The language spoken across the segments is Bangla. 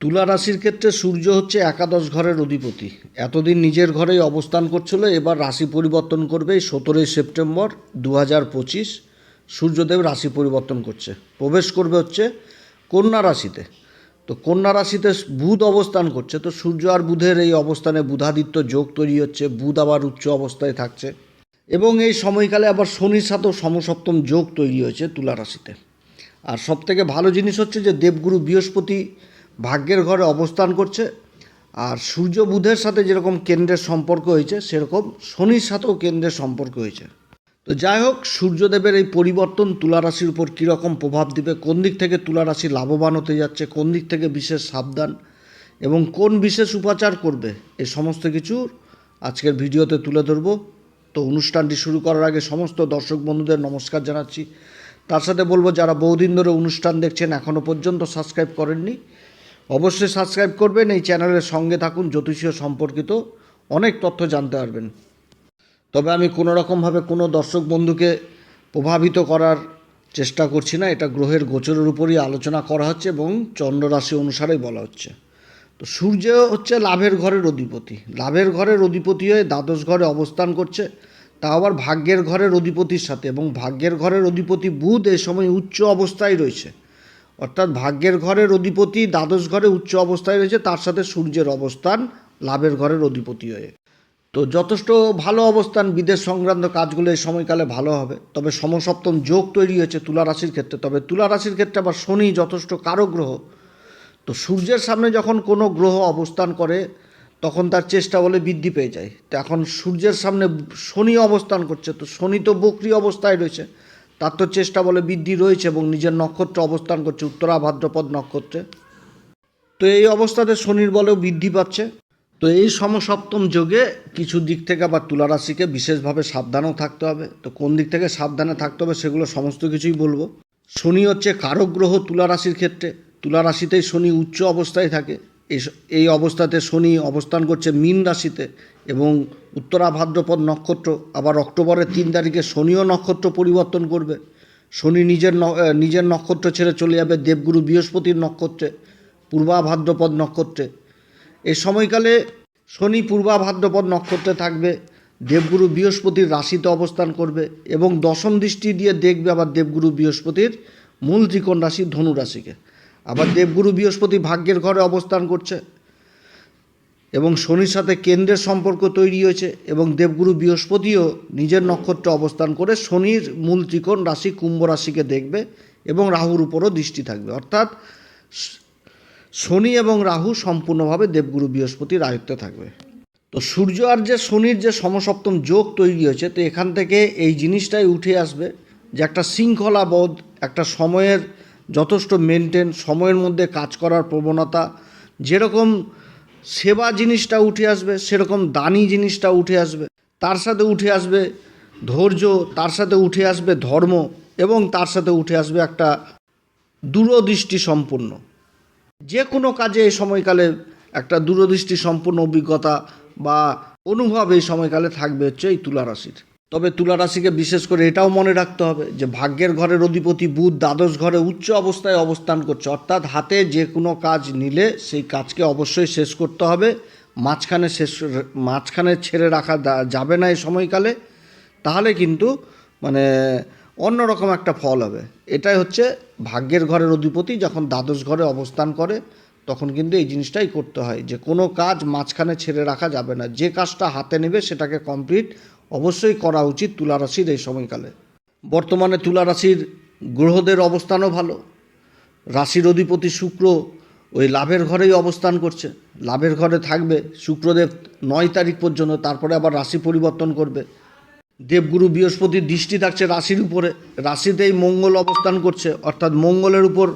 তুলা রাশির ক্ষেত্রে সূর্য হচ্ছে একাদশ ঘরের অধিপতি। এতদিন নিজের ঘরেই অবস্থান করছিল, এবার রাশি পরিবর্তন করবে সতেরোই সেপ্টেম্বর দু হাজার পঁচিশ। সূর্যদেব রাশি পরিবর্তন করছে, প্রবেশ করবে হচ্ছে কন্যা রাশিতে। তো কন্যা রাশিতে বুধ অবস্থান করছে, তো সূর্য আর বুধের এই অবস্থানে বুধাদিত্য যোগ তৈরি হচ্ছে, বুধ আবার উচ্চ অবস্থায় থাকছে এবং এই সময়কালে আবার শনির সাথেও সমসপ্তম যোগ তৈরি হয়েছে তুলা রাশিতে। আর সব থেকে ভালো জিনিস হচ্ছে যে দেবগুরু বৃহস্পতি ভাগ্যের ঘরে অবস্থান করছে, আর সূর্য বুধের সাথে যেরকম কেন্দ্রের সম্পর্ক হয়েছে, সেরকম শনির সাথেও কেন্দ্রের সম্পর্ক হয়েছে। তো যাই হোক, সূর্যদেবের এই পরিবর্তন তুলা রাশির উপর কীরকম প্রভাব দিবে, কোন দিক থেকে তুলা রাশি লাভবান হতে যাচ্ছে, কোন দিক থেকে বিশেষ সাবধান, এবং কোন বিশেষ উপাচার করবে, এ সমস্ত কিছু আজকের ভিডিওতে তুলে ধরবো। তো অনুষ্ঠানটি শুরু করার আগে সমস্ত দর্শক বন্ধুদের নমস্কার জানাচ্ছি। তার সাথে বলব, যারা বহুদিন ধরে অনুষ্ঠান দেখছেন এখনও পর্যন্ত সাবস্ক্রাইব করেননি অবশ্যই সাবস্ক্রাইব করবেন, এই চ্যানেলের সঙ্গে থাকুন, জ্যোতিষীয় সম্পর্কিত অনেক তথ্য জানতে পারবেন। তবে আমি কোনো রকমভাবে কোনো দর্শক বন্ধুকে প্রভাবিত করার চেষ্টা করছি না, এটা গ্রহের গোচরের উপরই আলোচনা করা হচ্ছে এবং চন্দ্র রাশি অনুসারেই বলা হচ্ছে। তো সূর্য হচ্ছে লাভের ঘরের অধিপতি। লাভের ঘরের অধিপতি হয়ে দ্বাদশ ঘরে অবস্থান করছে, তা আবার ভাগ্যের ঘরের অধিপতির সাথে এবং ভাগ্যের ঘরের অধিপতি বুধ এই সময় উচ্চ অবস্থায় রয়েছে। অর্থাৎ ভাগ্যের ঘরের অধিপতি, দ্বাদশ ঘরে উচ্চ অবস্থায় রয়েছে, তার সাথে সূর্যের অবস্থান, লাভের ঘরের অধিপতি হয়ে। তো যথেষ্ট ভালো অবস্থান, বিদেশ সংক্রান্ত কাজগুলো এই সময়কালে ভালো হবে। তবে সমসপ্তম যোগ তৈরি হয়েছে তুলা রাশির ক্ষেত্রে। তবে তুলা রাশির ক্ষেত্রে আবার শনি যথেষ্ট কারক গ্রহ। তো সূর্যের সামনে যখন কোনো গ্রহ অবস্থান করে, তখন তার চেষ্টা বলে বৃদ্ধি পেয়ে যায়। তো এখন সূর্যের সামনে শনি অবস্থান করছে। তো শনি তো বক্রি অবস্থায় রয়েছে। চেষ্টা বলে বৃদ্ধি রয়েছে এবং নিজের নক্ষত্র অবস্থান করছে, উত্তরা ভাদ্রপদ নক্ষত্রে। তো এই অবস্থাতে শনির বলেও বৃদ্ধি পাচ্ছে। তো এই সমসপ্তম যোগে কিছু দিক থেকে আবার তুলা রাশিকে বিশেষভাবে সাবধানও থাকতে হবে। তো কোন দিক থেকে সাবধানে থাকতে হবে সেগুলো সমস্ত কিছুই বলব। শনি হচ্ছে কারক গ্রহ তুলা রাশির ক্ষেত্রে। তুলা রাশিতেই শনি উচ্চ অবস্থায় থাকে। এই অবস্থাতে শনি অবস্থান করছে মীন রাশিতে এবং উত্তরা ভাদ্রপদ নক্ষত্র, আবার অক্টোবরের তিন তারিখে শনিও নক্ষত্র পরিবর্তন করবে। শনি নিজের নিজের নক্ষত্র ছেড়ে চলে যাবে দেবগুরু বৃহস্পতির নক্ষত্রে, পূর্বা ভাদ্রপদ নক্ষত্রে। এই সময়কালে শনি পূর্বা ভাদ্রপদ নক্ষত্রে থাকবে, দেবগুরু বৃহস্পতির রাশিতে অবস্থান করবে এবং দশম দৃষ্টি দিয়ে দেখবে আবার দেবগুরু বৃহস্পতির মূল ত্রিকোণ রাশি ধনু রাশিকে। আবার দেবগুরু বৃহস্পতি ভাগ্যের ঘরে অবস্থান করছে। এবং শনির সাথে কেন্দ্রের সম্পর্ক তৈরি হয়েছে এবং দেবগুরু বৃহস্পতিও নিজের নক্ষত্রে অবস্থান করে শনির মূল ত্রিকোণ রাশি, কুম্ভ রাশিকে দেখবে এবং রাহুর উপরও দৃষ্টি থাকবে। অর্থাৎ শনি এবং রাহু সম্পূর্ণভাবে দেবগুরু বৃহস্পতির আয়ত্তে থাকবে। তো সূর্য আর যে শনির যে সমসপ্তম যোগ তৈরি হয়েছে, তো এখান থেকে এই জিনিসটাই উঠে আসবে যে একটা শৃঙ্খলাবোধ, একটা সময়ের যথেষ্ট মেনটেন সময়ের মধ্যে কাজ করার প্রবণতা। যেরকম সেবা জিনিসটা উঠে আসবে, সেরকম দানি জিনিসটা উঠে আসবে। তার সাথে উঠে আসবে ধৈর্য, তার সাথে উঠে আসবে ধর্ম এবং তার সাথে উঠে আসবে একটা দূরদৃষ্টি সম্পন্ন যে কোনো কাজে এই সময়কালে একটা দূরদৃষ্টি সম্পূর্ণ অভিজ্ঞতা বা অনুভব এই সময়কালে থাকবে হচ্ছে এই তুলা রাশির। তবে তুলা রাশিকে বিশেষ করে এটাও মনে রাখতে হবে যে ভাগ্যের ঘরের অধিপতি বুধ দ্বাদশ ঘরে উচ্চ অবস্থায় অবস্থান করছে। অর্থাৎ হাতে যে কোনো কাজ নিলে সেই কাজকে অবশ্যই শেষ করতে হবে। মাঝখানে শেষ মাঝখানে ছেড়ে রাখা যাবে না এই সময়কালে। তাহলে কিন্তু মানে অন্যরকম একটা ফল হবে। এটাই হচ্ছে ভাগ্যের ঘরের অধিপতি যখন দ্বাদশ ঘরে অবস্থান করে, তখন কিন্তু এই জিনিসটাই করতে হয় যে কোনো কাজ মাঝখানে ছেড়ে রাখা যাবে না। যে কাজটা হাতে নেবে সেটাকে কমপ্লিট অবশ্যই করা উচিত তুলা রাশির এই সময়কালে। বর্তমানে তুলা রাশির গ্রহদের অবস্থানও ভালো। রাশির অধিপতি শুক্র ওই লাভের ঘরেই অবস্থান করছে। লাভের ঘরে থাকবে, শুক্রদেব নয় তারিখ পর্যন্ত, তারপরে আবার রাশি পরিবর্তন করবে। দেবগুরু বৃহস্পতির দৃষ্টি থাকছে রাশির উপরে। রাশিতেই মঙ্গল অবস্থান করছে, অর্থাৎ মঙ্গলের উপর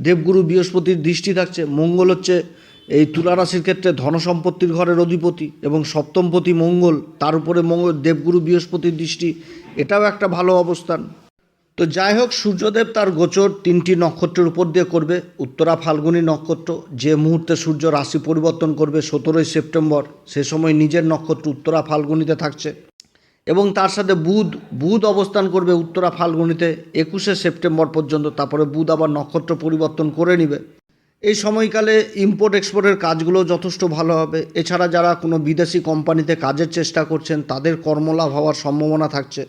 দেবগুরু বৃহস্পতির দৃষ্টি থাকছে। মঙ্গল হচ্ছে এই তুলা রাশির ক্ষেত্রে ধনসম্পত্তির ঘরের অধিপতি এবং সপ্তমপতি মঙ্গল, তার উপরে মঙ্গল দেবগুরু বৃহস্পতির দৃষ্টি, এটাও একটা ভালো অবস্থান। তো যাই হোক, সূর্যদেব তার গোচর তিনটি নক্ষত্রের উপর দিয়ে করবে। উত্তরা ফাল্গুনী নক্ষত্র, যে মুহূর্তে সূর্য রাশি পরিবর্তন করবে সতেরোই সেপ্টেম্বর, সে সময় নিজের নক্ষত্র উত্তরা ফাল্গুনিতে থাকছে। এবং তার সাথে বুধ বুধ অবস্থান করবে উত্তরা ফাল্গুনিতে, একুশে সেপ্টেম্বর পর্যন্ত, তারপরে বুধ আবার নক্ষত্র পরিবর্তন করে নেবে। এই সময়কালে ইম্পোর্ট এক্সপোর্টের কাজগুলো যথেষ্ট ভালো হবে। এছাড়া যারা কোনো বিদেশি কোম্পানিতে কাজের চেষ্টা করছেন, তাদের কর্মলাভ হওয়ার সম্ভাবনা থাকছে।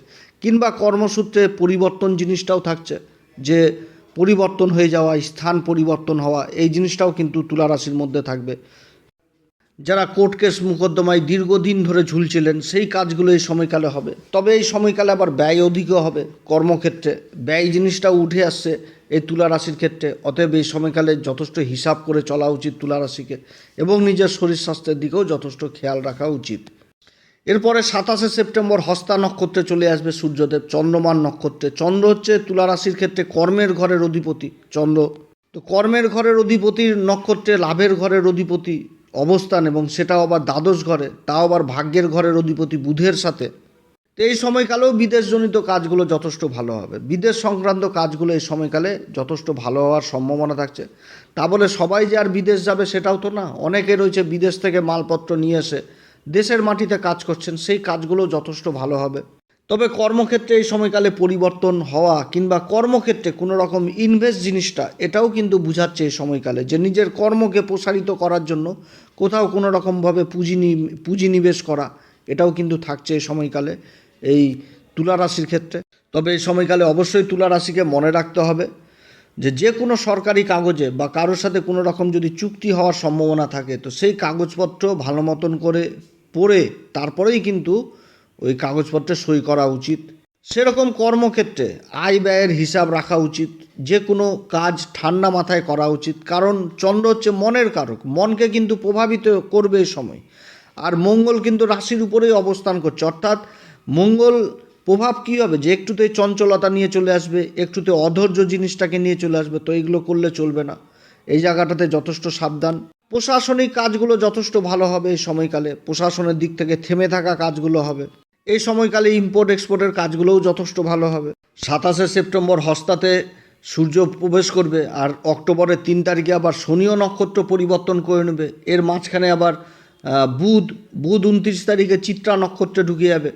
কিংবা কর্মসূত্রে পরিবর্তন জিনিসটাও থাকছে, যে পরিবর্তন হয়ে যাওয়া, স্থান পরিবর্তন হওয়া, এই জিনিসটাও কিন্তু তুলা রাশির মধ্যে থাকবে। যারা কোর্ট কেস মোকদ্দমায় দীর্ঘদিন ধরে ঝুলছিলেন, সেই কাজগুলো এই সময়কালে হবে। তবে এই সময়কালে আবার ব্যয় অধিকও হবে কর্মক্ষেত্রে। ব্যয় জিনিসটাও উঠে আসছে এই তুলা রাশির ক্ষেত্রে, অতএব এই সময়কালে যথেষ্ট হিসাব করে চলা উচিত তুলা রাশিকে এবং নিজের শরীর স্বাস্থ্যের দিকেও যথেষ্ট খেয়াল রাখা উচিত। এরপরে সাতাশে সেপ্টেম্বর হস্তা নক্ষত্রে চলে আসবে সূর্যদেব, চন্দ্রমান নক্ষত্রে। চন্দ্র হচ্ছে তুলা রাশির ক্ষেত্রে কর্মের ঘরের অধিপতি, চন্দ্র। তো কর্মের ঘরের অধিপতির নক্ষত্রে লাভের ঘরের অধিপতি অবস্থান এবং সেটাও আবার দ্বাদশ ঘরে, তাও আবার ভাগ্যের ঘরের অধিপতি বুধের সাথে। তো এই সময়কালেও বিদেশজনিত কাজগুলো যথেষ্ট ভালো হবে। বিদেশ সংক্রান্ত কাজগুলো এই সময়কালে যথেষ্ট ভালো হওয়ার সম্ভাবনা থাকছে। তা বলে সবাই যে আর বিদেশ যাবে সেটাও তো না। অনেকে রয়েছে বিদেশ থেকে মালপত্র নিয়ে এসে দেশের মাটিতে কাজ করছেন, সেই কাজগুলো যথেষ্ট ভালো হবে। তবে কর্মক্ষেত্রে এই সময়কালে পরিবর্তন হওয়া কিংবা কর্মক্ষেত্রে কোনো রকম ইনভেস্ট জিনিসটা, এটাও কিন্তু বুঝাচ্ছে এই সময়কালে যে নিজের কর্মকে প্রসারিত করার জন্য কোথাও কোনো রকমভাবে পুঁজি পুঁজি নিবেশ করা এটাও কিন্তু থাকছে এই সময়কালে, এই তুলা রাশির ক্ষেত্রে। তবে এই সময়কালে অবশ্যই তুলা রাশিকে মনে রাখতে হবে যে যে কোনো সরকারি কাগজে বা কারোর সাথে কোনো রকম যদি চুক্তি হওয়ার সম্ভাবনা থাকে, তো সেই কাগজপত্র ভালো মতন করে পড়ে তারপরেই কিন্তু ওই কাগজপত্রে সই করা উচিত। সেরকম কর্মক্ষেত্রে আয় ব্যয়ের হিসাব রাখা উচিত, যে কোনো কাজ ঠান্ডা মাথায় করা উচিত, কারণ চন্দ্র হচ্ছে মনের কারক, মনকে কিন্তু প্রভাবিত করবে এই সময়। আর মঙ্গল কিন্তু রাশির উপরেই অবস্থান করছে। অর্থাৎ মঙ্গল প্রভাব কী হবে? যে একটুতে চঞ্চলতা নিয়ে চলে আসবে একটুতে অধৈর্য জিনিসটাকে নিয়ে চলে আসবে, তো এইগুলো করলে চলবে না। এই জায়গাটাতে যথেষ্ট সাবধান। প্রশাসনিক কাজগুলো যথেষ্ট ভালো হবে এই সময়কালে। প্রশাসনের দিক থেকে থেমে থাকা কাজগুলো হবে। এই সময়কালে ইম্পোর্ট এক্সপোর্টের কাজগুলোও যথেষ্ট ভালো হবে। সাতাশে সেপ্টেম্বর হস্তাতে সূর্য প্রবেশ করবে, আর অক্টোবরের তিন তারিখে আবার শনিও নক্ষত্র পরিবর্তন করে নেবে। এর মাঝখানে আবার বুধ বুধ উনত্রিশ তারিখে চিত্রা নক্ষত্রে ঢুকে যাবে।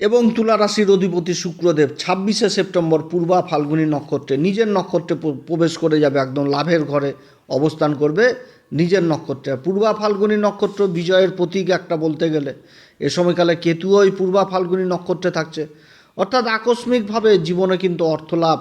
এবং তুলা রাশির অধিপতি শুক্রদেব, ছাব্বিশে সেপ্টেম্বর পূর্বা ফাল্গুনী নক্ষত্রে, নিজের নক্ষত্রে প্রবেশ করে যাবে একদম লাভের ঘরে অবস্থান করবে নিজের নক্ষত্রে। পূর্বা ফাল্গুনী নক্ষত্র বিজয়ের প্রতীক একটা বলতে গেলে। এ সময়কালে কেতুও ওই পূর্বা ফাল্গুনী নক্ষত্রে থাকছে। অর্থাৎ আকস্মিকভাবে জীবনে কিন্তু অর্থলাভ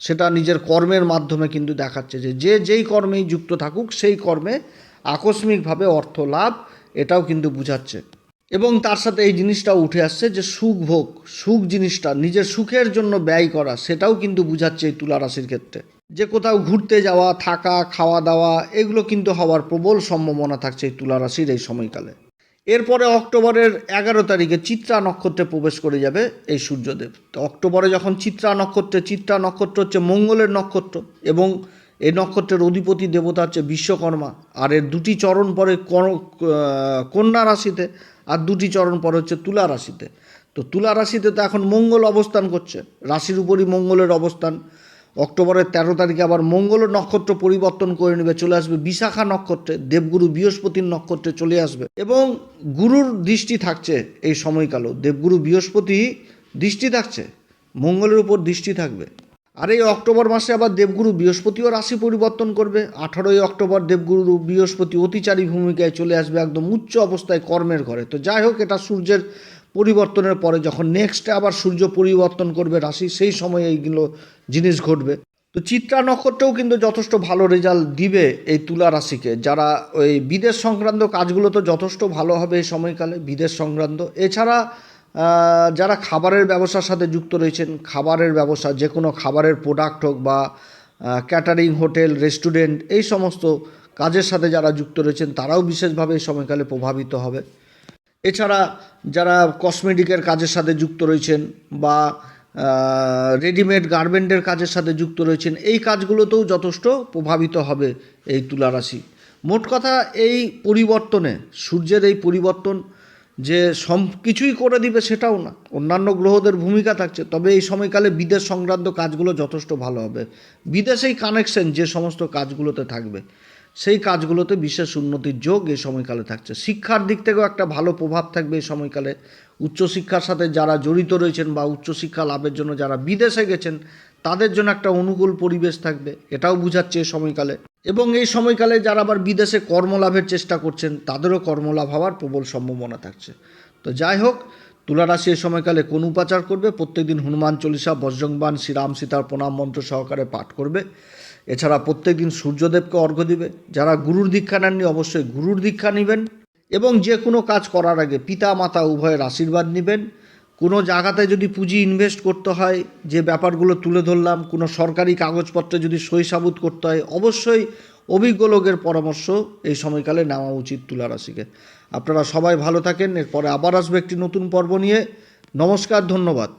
সেটা নিজের কর্মের মাধ্যমে কিন্তু দেখাচ্ছে যে যে যেই কর্মেই যুক্ত থাকুক, সেই কর্মে আকস্মিকভাবে অর্থ লাভ, এটাও কিন্তু বুঝাচ্ছে। এবং তার সাথে এই জিনিসটাও উঠে আসছে যে সুখ ভোগ, সুখ জিনিসটা, নিজের সুখের জন্য ব্যয় করা, সেটাও কিন্তু বুঝাচ্ছে এই তুলা রাশির ক্ষেত্রে। যে কোথাও ঘুরতে যাওয়া, থাকা, খাওয়া দাওয়া, এগুলো কিন্তু হওয়ার প্রবল সম্ভাবনা থাকছে এই তুলা রাশির এই সময়কালে। এরপরে অক্টোবরের এগারো তারিখে চিত্রা নক্ষত্রে প্রবেশ করে যাবে এই সূর্যদেব। তো অক্টোবরে যখন চিত্রা নক্ষত্রে, চিত্রা নক্ষত্র হচ্ছে মঙ্গলের নক্ষত্র এবং এই নক্ষত্রের অধিপতি দেবতা হচ্ছে বিশ্বকর্মা। আর এর দুটি চরণ পরে কন্যা রাশিতে আর দুটি চরণ পরে হচ্ছে তুলা রাশিতে। তো তুলা রাশিতে তো এখন মঙ্গল অবস্থান করছে। রাশির উপরই মঙ্গলের অবস্থান। অক্টোবরের তেরো তারিখে আবার মঙ্গল নক্ষত্র পরিবর্তন করে নেবে, চলে আসবে বিশাখা নক্ষত্রে, দেবগুরু বৃহস্পতির নক্ষত্রে চলে আসবে। এবং গুরুর দৃষ্টি থাকছে এই সময়কালেও, দেবগুরু বৃহস্পতি দৃষ্টি থাকছে, মঙ্গলের উপর দৃষ্টি থাকবে। আর এই অক্টোবর মাসে আবার দেবগুরু বৃহস্পতিও রাশি পরিবর্তন করবে। আঠারোই অক্টোবর দেবগুরু বৃহস্পতি অতিচারী ভূমিকায় চলে আসবে একদম উচ্চ অবস্থায় কর্মের ঘরে। তো যাই হোক, এটা সূর্যের পরিবর্তনের পরে যখন নেক্সটে আবার সূর্য পরিবর্তন করবে রাশি, সেই সময় এইগুলো জিনিস ঘটবে। তো চিত্রা নক্ষত্রেও কিন্তু যথেষ্ট ভালো রেজাল্ট দিবে এই তুলা রাশিকে। যারা ওই বিদেশ সংক্রান্ত কাজগুলো তো যথেষ্ট ভালো হবে এই সময়কালে, বিদেশ সংক্রান্ত। এছাড়া যারা খাবারের ব্যবসার সাথে যুক্ত রয়েছেন, খাবারের ব্যবসা, যে কোনো খাবারের প্রোডাক্ট হোক বা ক্যাটারিং হোটেল রেস্টুরেন্ট এই সমস্ত কাজের সাথে যারা যুক্ত রয়েছেন, তারাও বিশেষভাবে এই সময়কালে প্রভাবিত হবে। এছাড়া যারা কসমেটিকের কাজের সাথে যুক্ত রয়েছেন বা রেডিমেড গার্মেন্টের কাজের সাথে যুক্ত রয়েছেন, এই কাজগুলোতেও যথেষ্ট প্রভাবিত হবে এই তুলা রাশি মোট কথা, এই পরিবর্তনে, সূর্যের এই পরিবর্তন যে সব কিছুই করে দিবে সেটাও না। অন্যান্য গ্রহদের ভূমিকা থাকছে। তবে এই সময়কালে বিদেশ সংক্রান্ত কাজগুলো যথেষ্ট ভালো হবে। বিদেশেই কানেকশন যে সমস্ত কাজগুলোতে থাকবে, সেই কাজগুলোতে বিশেষ উন্নতির যোগ এই সময়কালে থাকছে। শিক্ষার দিক থেকেও একটা ভালো প্রভাব থাকবে এই সময়কালে। উচ্চশিক্ষার সাথে যারা জড়িত রয়েছেন বা উচ্চশিক্ষা লাভের জন্য যারা বিদেশে গেছেন, তাদের জন্য একটা অনুকূল পরিবেশ থাকবে। এটাও বুঝাচ্ছে এই সময়কালে। এবং এই সময়কালে যারা আবার বিদেশে কর্মলাভের চেষ্টা করছেন, তাদেরও কর্মলাভ হওয়ার প্রবল সম্ভাবনা থাকছে। তো যাই হোক, তুলা রাশি এই সময়কালে কোন উপাচার করবে? প্রত্যেকদিন হনুমান চল্লিশা বজ্রংবান শ্রীরাম সীতার প্রণাম মন্ত্র সহকারে পাঠ করবে। এছাড়া প্রত্যেকদিন সূর্যদেবকে অর্ঘ্য দিবে। যারা গুরুর দীক্ষা নেননি, অবশ্যই গুরুর দীক্ষা নেবেন এবং যে কোনো কাজ করার আগে পিতা মাতা উভয়ের আশীর্বাদ নেবেন। কোনো জায়গাতে যদি পুঁজি ইনভেস্ট করতে হয়, যে ব্যাপারগুলো তুলে ধরলাম, কোনো সরকারি কাগজপত্রে যদি সই সাবুত করতে হয়, অবশ্যই অভিজ্ঞ লোকের পরামর্শ এই সময়কালে নেওয়া উচিত তুলারাশিকে আপনারা সবাই ভালো থাকেন, এরপরে আবার আসবে একটি নতুন পর্ব নিয়ে। নমস্কার, ধন্যবাদ।